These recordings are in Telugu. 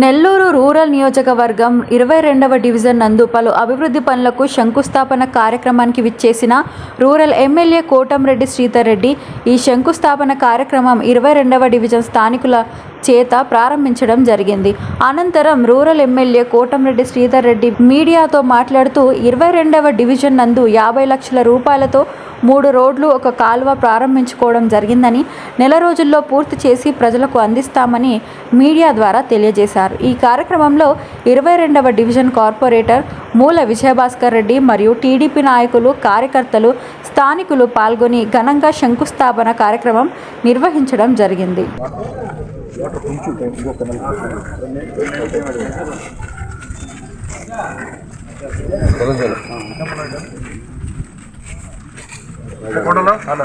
నెల్లూరు రూరల్ నియోజకవర్గం ఇరవై రెండవ డివిజన్ నందు పలు అభివృద్ధి పనులకు శంకుస్థాపన కార్యక్రమానికి విచ్చేసిన రూరల్ ఎమ్మెల్యే కోటంరెడ్డి శ్రీధర్ రెడ్డి ఈ శంకుస్థాపన కార్యక్రమం ఇరవై రెండవ డివిజన్ స్థానికుల చేత ప్రారంభించడం జరిగింది. అనంతరం రూరల్ ఎమ్మెల్యే కోటంరెడ్డి శ్రీధర్ రెడ్డి మీడియాతో మాట్లాడుతూ ఇరవై రెండవ డివిజన్ నందు యాభై లక్షల రూపాయలతో మూడు రోడ్లు ఒక కాలువ ప్రారంభించుకోవడం జరిగిందని నెల రోజుల్లో పూర్తి చేసి ప్రజలకు అందిస్తామని మీడియా ద్వారా తెలియజేశారు. ఈ కార్యక్రమంలో ఇరవై రెండవ డివిజన్ కార్పొరేటర్ మూల విజయభాస్కర్ రెడ్డి మరియు టీడీపీ నాయకులు కార్యకర్తలు స్థానికులు పాల్గొని ఘనంగా శంకుస్థాపన కార్యక్రమం నిర్వహించడం జరిగింది. నా మూడు రోడ్లు ఒక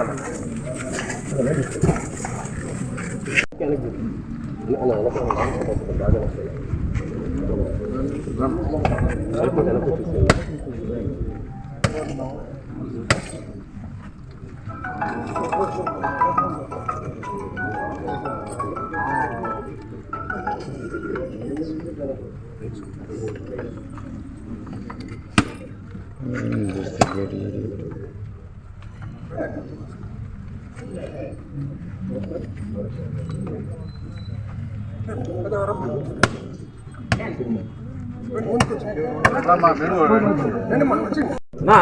నా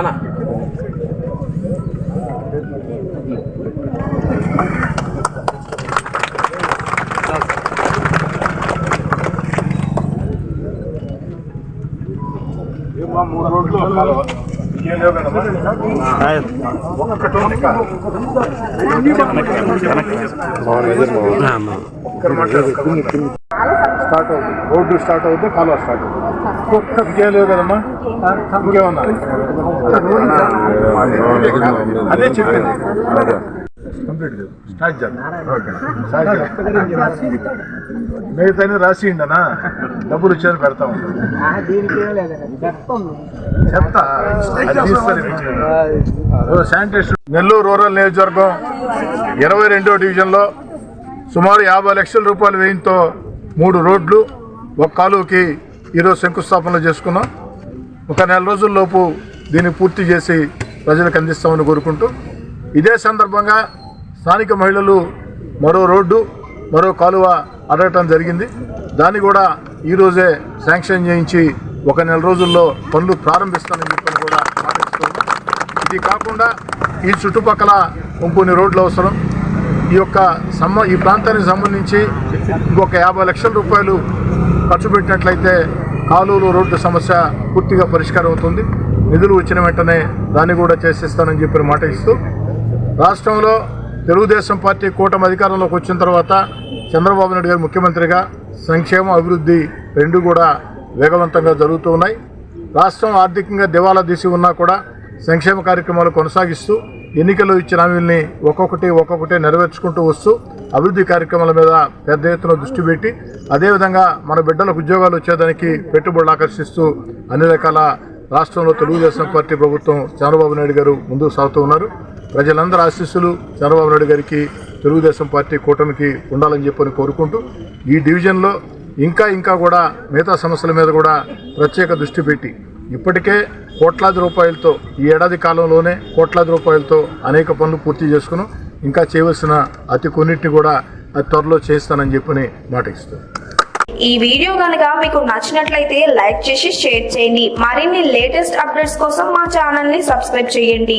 ఇంకేం లేవు కదమ్మా? స్టార్ట్ అవుతుంది రోడ్డు స్టార్ట్ అవుతుంది కాలువ స్టార్ట్ అవుతుంది ఇంకేం లేవు కదమ్మా ఇంకేమన్నా అదే చెప్పింది కంప్లీట్ లేదు స్టార్ట్ చేద్దాం. ఓకే స్టార్ట్ చేద్దాం. మిగతా రాసి ఉండనా డబ్బులు వచ్చాయని పెడతా ఉంటాం చెప్తా. అది తీస్తారు ఇప్పుడు. ఓ శానిటేషన్ నెల్లూరు రూరల్ నియోజకవర్గం ఇరవై రెండో డివిజన్లో సుమారు యాభై లక్షల రూపాయల వ్యయంతో మూడు రోడ్లు ఒక కాలువకి ఈరోజు శంకుస్థాపనలు చేసుకున్నాం. ఒక నెల రోజుల్లోపు దీన్ని పూర్తి చేసి ప్రజలకు అందిస్తామని కోరుకుంటూ. ఇదే సందర్భంగా స్థానిక మహిళలు మరో రోడ్డు మరో కాలువ అడగటం జరిగింది. దాన్ని కూడా ఈరోజే శాంక్షన్ చేయించి ఒక నెల రోజుల్లో పనులు ప్రారంభిస్తానని చెప్పని కూడా మాటిస్తున్నాం ఇది కాకుండా ఈ చుట్టుపక్కల ఇంకొన్ని రోడ్లు అవసరం. ఈ యొక్క సంబ ఈ ప్రాంతానికి సంబంధించి ఇంకొక యాభై లక్షల రూపాయలు ఖర్చు పెట్టినట్లయితే కాలువలు రోడ్డు సమస్య పూర్తిగా పరిష్కారం అవుతుంది. నిధులు వచ్చిన వెంటనే దాన్ని కూడా చేసేస్తానని చెప్పిన మాట ఇస్తూ రాష్ట్రంలో తెలుగుదేశం పార్టీ కూటమి అధికారంలోకి వచ్చిన తర్వాత చంద్రబాబు నాయుడు గారు ముఖ్యమంత్రిగా సంక్షేమ అభివృద్ధి రెండు కూడా వేగవంతంగా జరుగుతూ ఉన్నాయి. రాష్ట్రం ఆర్థికంగా దివాలా తీసి ఉన్నా కూడా సంక్షేమ కార్యక్రమాలు కొనసాగిస్తూ ఎన్నికల్లో ఇచ్చిన హామీల్ని ఒక్కొక్కటి ఒక్కొక్కటి నెరవేర్చుకుంటూ వస్తూ అభివృద్ధి కార్యక్రమాల మీద పెద్ద ఎత్తున దృష్టి పెట్టి అదేవిధంగా మన బిడ్డలకు ఉద్యోగాలు వచ్చేదానికి పెట్టుబడులు ఆకర్షిస్తూ అన్ని రకాల రాష్ట్రంలో తెలుగుదేశం పార్టీ ప్రభుత్వం చంద్రబాబు నాయుడు గారు ముందుకు సాగుతూ ఉన్నారు. ప్రజలందరి ఆశీస్సులు చంద్రబాబు నాయుడు గారికి తెలుగుదేశం పార్టీ కూటమికి ఉండాలని చెప్పని కోరుకుంటూ ఈ డివిజన్లో ఇంకా ఇంకా కూడా మిగతా సమస్యల మీద కూడా ప్రత్యేక దృష్టి పెట్టి ఇప్పటికే కోట్లాది రూపాయలతో ఈ ఏడాది కాలంలోనే కోట్లాది రూపాయలతో అనేక పనులు పూర్తి చేసుకున్నాం ఇంకా చేయవలసిన అతి కొన్నిటిని కూడా అతి త్వరలో చేస్తానని చెప్పని మాట ఈ వీడియో కనుక మీకు నచ్చినట్లయితే లైక్ చేసి షేర్ చేయండి. మరిన్ని లేటెస్ట్ అప్డేట్స్ కోసం మా ఛానల్ని సబ్స్క్రైబ్ చేయండి.